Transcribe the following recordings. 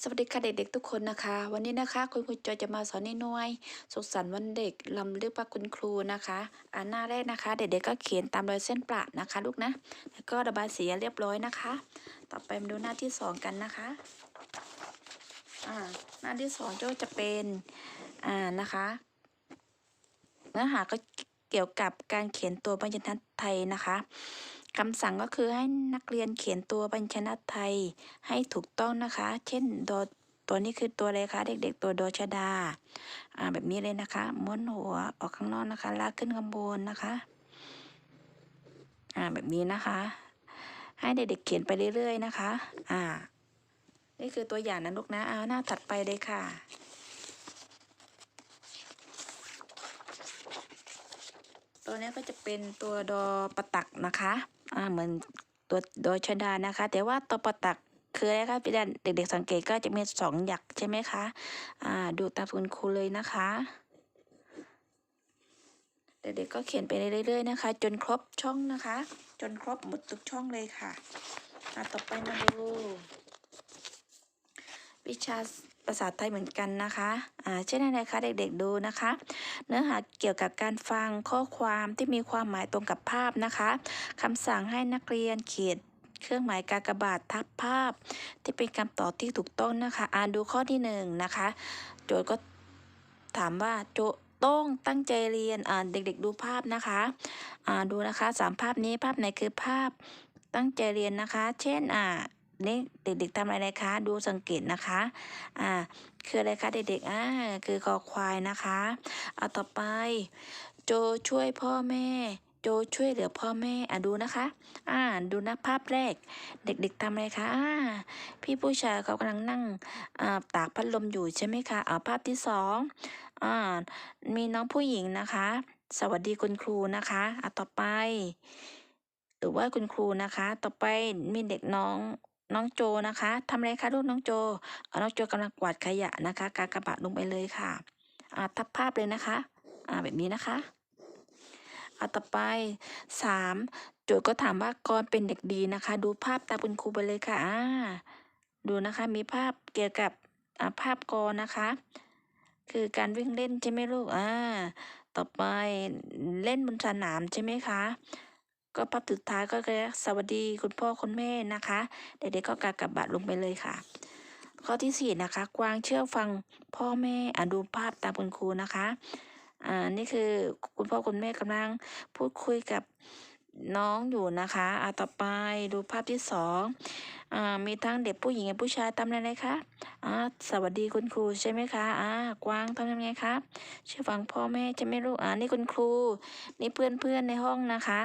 สวัสดีค่ะเด็กๆทุกคนนะคะ วันนี้นะคะ คุณครูจอยจะมาสอนนิดหน่วยสุขสันต์วันเด็กลำลึกพระคุณครูนะคะอ่านหน้าแรกนะคะ เด็กๆก็เขียนตามรอยเส้นประนะคะ ลูกนะ แล้วก็ระบายสีเรียบร้อยนะคะ ต่อไปมาดูหน้าที่สองกันนะคะอ่าหน้าที่สองก็จะเป็นอ่านะคะเนื้อหาก็เกี่ยวกับการเขียนตัวพยัญชนะไทยนะคะ คำสั่งก็คือให้นักเรียนเขียนตัวพยัญชนะไทยให้ถูกต้องนะคะ เช่นโดตัวนี้คือตัวอะไรคะเด็ก ๆ ตัวโดชดาอ่าแบบนี้เลยนะคะ ม้วนหัวออกข้างนอกนะคะ ลากขึ้นข้างบนนะคะอ่าแบบนี้นะคะ ให้เด็กๆเขียนไปเรื่อยๆนะคะ อ่า นี่คือตัวอย่างนะลูกนะเอาหน้าถัดไปเลยค่ะตัวนี้ก็จะเป็นตัวดอประตักนะคะ อ่าเหมือนตัวดอชดานะคะ แต่ว่าตัวปตักคืออะไรคะพี่ดันเด็กๆสังเกตก็จะมีสองหยักใช่ไหมคะอ่าดูตามคุณครูเลยนะคะเด็กๆก็เขียนไปเรื่อยๆนะคะ จนครบช่องนะคะ จนครบหมดทุกช่องเลยค่ะอ่าต่อไปมาดู วิชา ภาษาไทยเหมือนกันนะคะอ่าเช่นอะไรคะเด็กๆดูนะคะ เนื้อหาเกี่ยวกับการฟังข้อความที่มีความหมายตรงกับภาพนะคะคำสั่งให้นักเรียนเขียนเครื่องหมายกากบาททับภาพ ที่เป็นคำตอบที่ถูกต้องนะคะ อ่านดูข้อที่หนึ่งนะคะ โจทย์ก็ถามว่าโจต้องตั้งใจเรียนอ่าเด็กๆดูภาพนะคะ อ่าดูนะคะสามภาพนี้ภาพไหนคือภาพตั้งใจเรียนนะคะ เช่นอ่า นี่เด็กๆทำอะไรคะ ดูสังเกตนะคะ อ่า คืออะไรคะเด็กๆ อ่า คือคอควายนะคะ เอาต่อไป โจช่วยพ่อแม่ โจช่วยเหลือพ่อแม่ อะดูนะคะ อ่า ดูนะภาพแรก เด็กๆทำอะไรคะ อ่า พี่ผู้ชายเขากำลังนั่ง อ่า ตากพัดลมอยู่ใช่ไหมคะ เอาภาพที่สอง อ่า มีน้องผู้หญิงนะคะ สวัสดีคุณครูนะคะ อะต่อไปหรือว่าคุณครูนะคะ ต่อไปมีเด็กน้อง น้องโจนะคะทำอะไรคะลูกน้องโจเอาน้องโจกำลังกวาดขยะนะคะ กากระบะลงไปเลยค่ะอ่าทับภาพเลยนะคะอ่าแบบนี้นะคะเอาต่อไปสามโจทย์ก็ถามว่ากรเป็นเด็กดีนะคะ ดูภาพตามคุณครูไปเลยค่ะอ่าดูนะคะมีภาพเกี่ยวกับอ่าภาพกรนะคะ คือการวิ่งเล่นใช่ไหมลูกอ่าต่อไปเล่นบนสนามใช่ไหมคะ ก็ปั๊บสุดท้ายก็คือสวัสดีคุณพ่อคุณแม่นะคะ เด็กๆก็กากบาทลงไปเลยค่ะ ข้อที่สี่นะคะกวางเชื่อฟังพ่อแม่อ่านดูภาพตามคุณครูนะคะอ่านี่คือคุณพ่อคุณแม่กำลังพูดคุยกับ น้องอยู่นะคะอ่าต่อไปดูภาพที่สองอ่ามีทั้งเด็กผู้หญิงและผู้ชายทำอะไรคะอ่าสวัสดีคุณครูใช่ไหมคะอ่ากวางทำยังไงคะเชื่อฟังพ่อแม่ใช่ไหมลูกอ่านี่คุณครูนี่เพื่อนๆในห้องนะคะ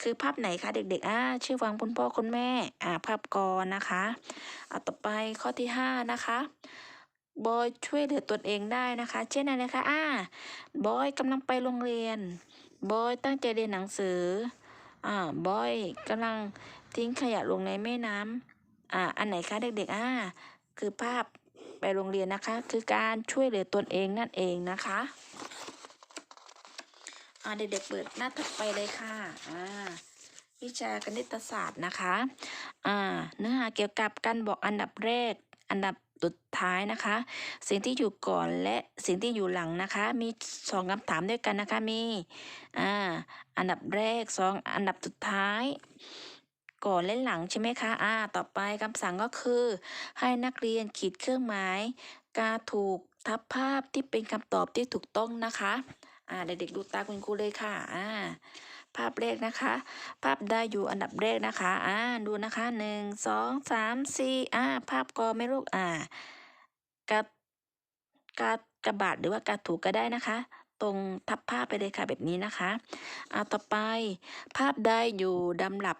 คือภาพไหนคะเด็กๆอ่าเชื่อฟังคุณพ่อคุณแม่อ่าภาพกรนะคะอ่าต่อไปข้อที่ห้านะคะบอยช่วยเหลือตนเองได้นะคะ เช่นอะไรคะอ่าบอยกำลังไปโรงเรียนบอยตั้งใจเรียนหนังสือ อ่าบอยกำลังทิ้งขยะลงในแม่น้ำอ่าอันไหนคะเด็กๆอ่าคือภาพไปโรงเรียนนะคะ คือการช่วยเหลือตนเองนั่นเองนะคะอ่าเด็กๆเปิดหน้าถัดไปเลยค่ะอ่าวิชาคณิตศาสตร์นะคะอ่าเนื้อหาเกี่ยวกับการบอกอันดับแรก อันดับ สุดท้ายนะคะ สิ่งที่อยู่ก่อนและสิ่งที่อยู่หลังนะคะ มีสองคำถามด้วยกันนะคะมีอ่าอันดับแรกสองอันดับสุดท้าย ก่อนและหลังใช่ไหมคะอ่าต่อไปคำสั่งก็คือ ให้นักเรียนขีดเครื่องหมายกาถูกทับภาพที่เป็นคำตอบที่ถูกต้องนะคะอ่าเด็กๆดูตาคุณครูเลยค่ะอ่า ภาพแรกนะคะ ภาพได้อยู่อันดับแรกนะคะอ่าดูนะคะหนึ่งสองสามสี่อ่าภาพกอไม่ลูกอ่ากระกากระบาดหรือว่ากระถูกก็ได้นะคะ ตรงทับภาพไปเลยค่ะแบบนี้นะคะอ่าต่อไปภาพได้อยู่ดำรับ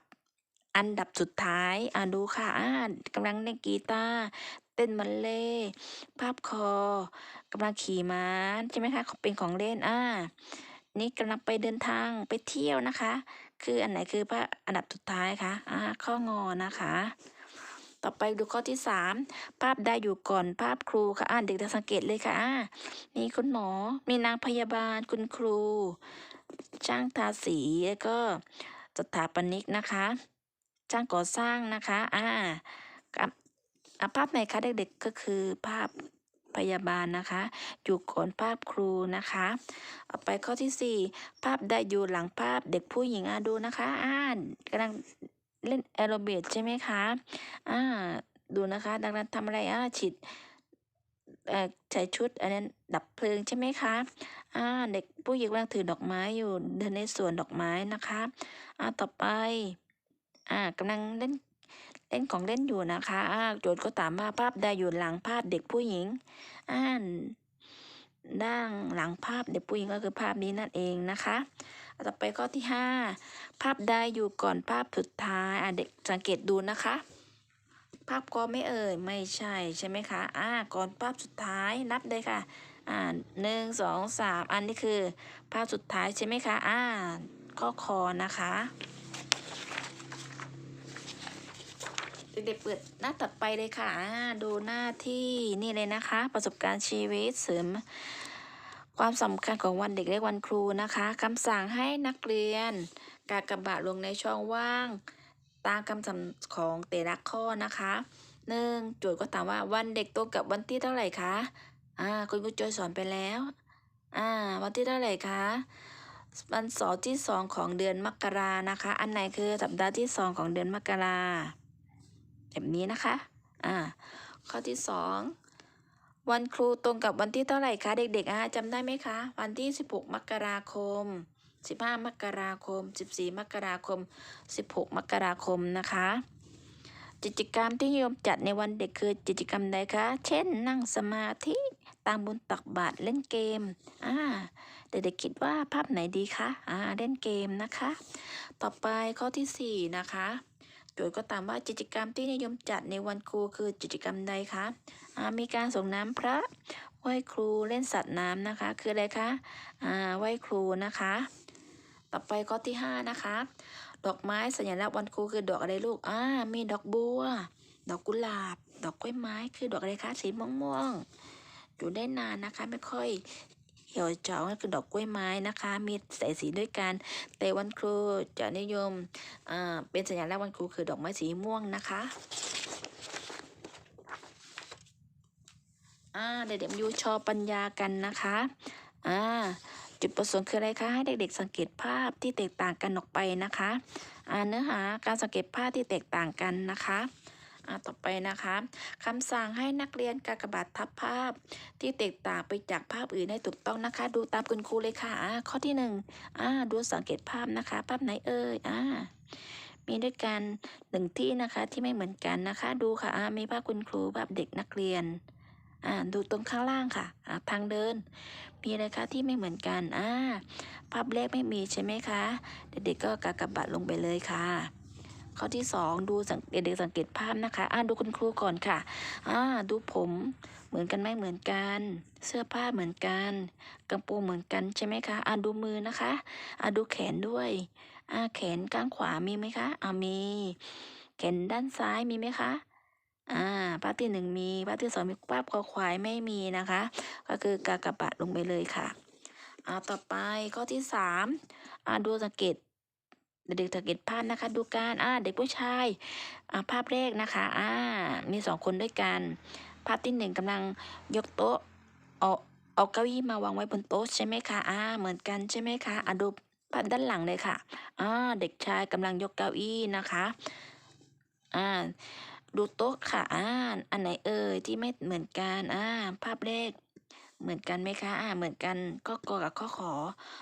อันดับสุดท้ายอ่าดูค่ะอ่ากำลังเล่นกีตาร์เต้นบัลเล่ภาพคอกำลังขี่ม้าใช่ไหมคะเป็นของเล่นอ่า นี่กำลังไปเดินทางไปเที่ยวนะคะ คืออันไหนคือภาพอันดับสุดท้ายคะอ่าข้องอนะคะ ต่อไปดูข้อที่สามภาพได้อยู่ก่อนภาพครูค่ะอ่านเด็กจะสังเกตเลยค่ะอ่ามีคุณหมอ มีนางพยาบาลคุณครู ช่างทาสีแล้วก็สถาปนิกนะคะ ช่างก่อสร้างนะคะอ่ากับภาพไหนคะเด็กๆก็คือภาพ พยาบาลนะคะ อยู่ก่อนภาพครูนะคะเอาไปข้อที่สี่ภาพใดอยู่หลังภาพเด็กผู้หญิงอะดูนะคะอ่านกำลังเล่นแอโรเบตใช่ไหมคะอ่าดูนะคะ ดังนั้นทำอะไรอ่าฉีดใส่ชุดอันนั้นดับเพลิงใช่ไหมคะอ่าเด็กผู้หญิงกำลังถือดอกไม้อยู่เดินในสวนดอกไม้นะคะอ่าต่อไปอ่ากำลังเล่น เล่นของเล่นอยู่นะคะโจทย์ก็ถามว่าภาพใดอยู่หลังภาพเด็กผู้หญิงอ่านด้านหลังภาพเด็กผู้หญิงก็คือภาพนี้นั่นเองนะคะ ต่อไปข้อที่ห้าภาพใดอยู่ก่อนภาพสุดท้ายอะเด็กสังเกตดูนะคะ ภาพก็ไม่เอ่ยไม่ใช่ใช่ไหมคะอ่าก่อนภาพสุดท้ายนับเลยค่ะอ่าหนึ่งสองสามอันนี้คือ ภาพสุดท้ายใช่ไหมคะอ่าข้อคอนะคะ เด็กๆเปิดหน้าตัดไปเลยค่ะ ดูหน้าที่นี่เลยนะคะ ประสบการณ์ชีวิตเสริม ความสำคัญของวันเด็กและวันครูนะคะคำสั่งให้นักเรียน กากบาทลงในช่องว่าง ตามคำสั่งของแต่ละข้อนะคะหนึ่งโจทย์ก็ถามว่าวันเด็กตรงกับวันที่เท่าไหร่คะอ่าคุณครูจอยสอนไปแล้วอ่าวันที่เท่าไหร่คะวันเสาร์ที่สองของเดือนมกรานะคะ อันไหนคือสัปดาห์ที่สองของเดือนมกรา แบบนี้นะคะอ่าข้อที่สองวันครูตรงกับวันที่เท่าไหร่คะเด็กๆอะจำได้ไหมคะ วันที่ 16 มกราคม 15 มกราคม 14 มกราคม 16 มกราคมนะคะกิจกรรมที่นิยมจัดในวันเด็กคือกิจกรรมใดคะ เช่น นั่งสมาธิตามบนตักบาตรเล่นเกม อ่า เด็กๆคิดว่าภาพไหนดีคะ อ่า เล่นเกมนะคะ ต่อไปข้อที่สี่นะคะ โจทย์ก็ถามว่ากิจกรรมที่นิยมจัดในวันครูคือกิจกรรมใดคะมีการส่งน้ำพระไหว้ครูเล่นสัตว์น้ำนะคะ คืออะไรคะไหว้ครูนะคะ ต่อไปข้อที่ห้านะคะ ดอกไม้สัญลักษณ์วันครูคือดอกอะไรลูกอ่ามีดอกบัว ดอกกุหลาบ ดอกกล้วยไม้ คือดอกอะไรคะสีม่วงๆอยู่ได้นานนะคะไม่ค่อย เหี่ยวเฉาก็คือดอกกล้วยไม้นะคะ มีสายสีด้วยกัน แต่วันครูจะนิยมอ่าเป็นสัญลักษณ์วันครูคือดอกไม้สีม่วงนะคะอ่าเด็กๆมาดูชอปัญญากันนะคะอ่าจุดประสงค์คืออะไรคะ ให้เด็กๆสังเกตภาพที่แตกต่างกันออกไปนะคะอ่าเนื้อหาการสังเกตภาพที่แตกต่างกันนะคะ อ่าต่อไปนะคะคำสั่งให้นักเรียนกากบาททับภาพ ที่แตกต่างไปจากภาพอื่นให้ถูกต้องนะคะ ดูตามคุณครูเลยค่ะอ่าข้อที่หนึ่งอ่าดูสังเกตภาพนะคะ ภาพไหนเอ่ยอ่ามีด้วยกันหนึ่งที่นะคะที่ไม่เหมือนกันนะคะ ดูค่ะอ่ามีภาพคุณครูภาพเด็กนักเรียนอ่าดูตรงข้างล่างค่ะอ่าทางเดิน มีอะไรคะที่ไม่เหมือนกันอ่าภาพแรกไม่มีใช่ไหมคะ เด็กๆก็กากบาทลงไปเลยค่ะ ข้อที่สองดูสังเด็กๆสังเกตภาพนะคะอ่าดูคุณครูก่อนค่ะอ่าดูผมเหมือนกันไหมเหมือนกัน เสื้อผ้าเหมือนกันกระโปรงเหมือนกันใช่ไหมคะอ่าดูมือนะคะอ่าดูแขนด้วยอ่าแขนข้างขวามีไหมคะอ่ามี แขนด้านซ้ายมีไหมคะอ่าภาพที่หนึ่งมีภาพที่สองมีภาพคอควายไม่มีนะคะ ก็คือกากบาทลงไปเลยค่ะอ่าต่อไปข้อที่สามอ่าดูสังเกต เด็กสังเกตภาพนะคะ ดูการอ่าเด็กผู้ชายอ่าภาพแรกนะคะอ่ามีสองคนด้วยกัน ภาพที่หนึ่งกำลังยกโต๊ะเอาเอาเก้าอี้มาวางไว้บนโต๊ะใช่ไหมคะอ่าเหมือนกันใช่ไหมคะอ่าดูภาพด้านหลังเลยค่ะอ่าเด็กชายกำลังยกเก้าอี้นะคะอ่าดูโต๊ะค่ะอ่าอันไหนเอ่ยที่ไม่เหมือนกันอ่าภาพแรกเหมือนกันไหมคะอ่าเหมือนกันข้อกอกับข้อขอ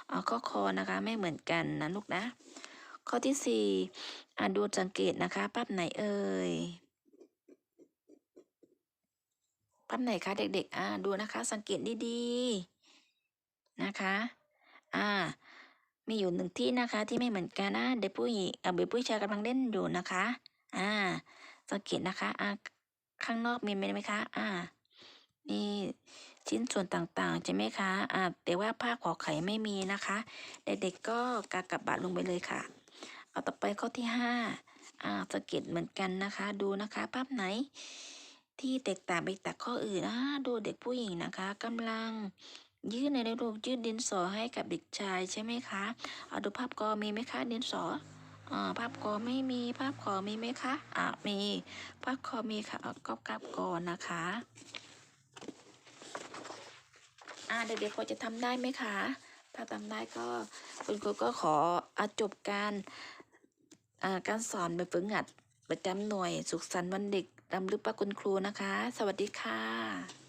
เอาข้อคอนะคะ ไม่เหมือนกันนะลูกนะ ข้อที่สี่อ่านดูสังเกตนะคะภาพไหนเอ่ยภาพไหนคะเด็ก ๆ อ่าดูนะคะ สังเกตดีๆนะคะ อ่า มีอยู่หนึ่งที่นะคะ ที่ไม่เหมือนกันนะเด็กผู้หญิงเอ่อเด็กผู้ชายกำลังเล่นอยู่นะคะ อ่า สังเกตนะคะอ่าข้างนอกมีไหมคะ อ่ามีชิ้นส่วนต่างๆใช่ไหมคะอ่าแต่ว่าผ้าขอไข่ไม่มีนะคะ เด็กๆก็กากบาทลงไปเลยค่ะ ไปข้อที่ห้าอ่าสังเกตเหมือนกันนะคะ ดูนะคะภาพไหน ที่แตกต่างไปจากข้ออื่นดูเด็กผู้หญิงนะคะกำลังยื่นในรูปยื่นดินสอให้กับเด็กชายใช่ไหมคะเอาดูภาพกอมีไหมคะดินสออ่าภาพกอไม่มีภาพขอมีไหมคะอ่ามีภาพขอมีค่ะเอาก็กลับก่อนนะคะอ่าเด็กๆพอจะทำได้ไหมคะ ถ้าทำได้ก็คุณครูก็ขออจบการ การสอนแบบฝึกหัดประจำหน่วย สุขสันต์วันเด็กรำลึกพระคุณครูนะคะ สวัสดีค่ะ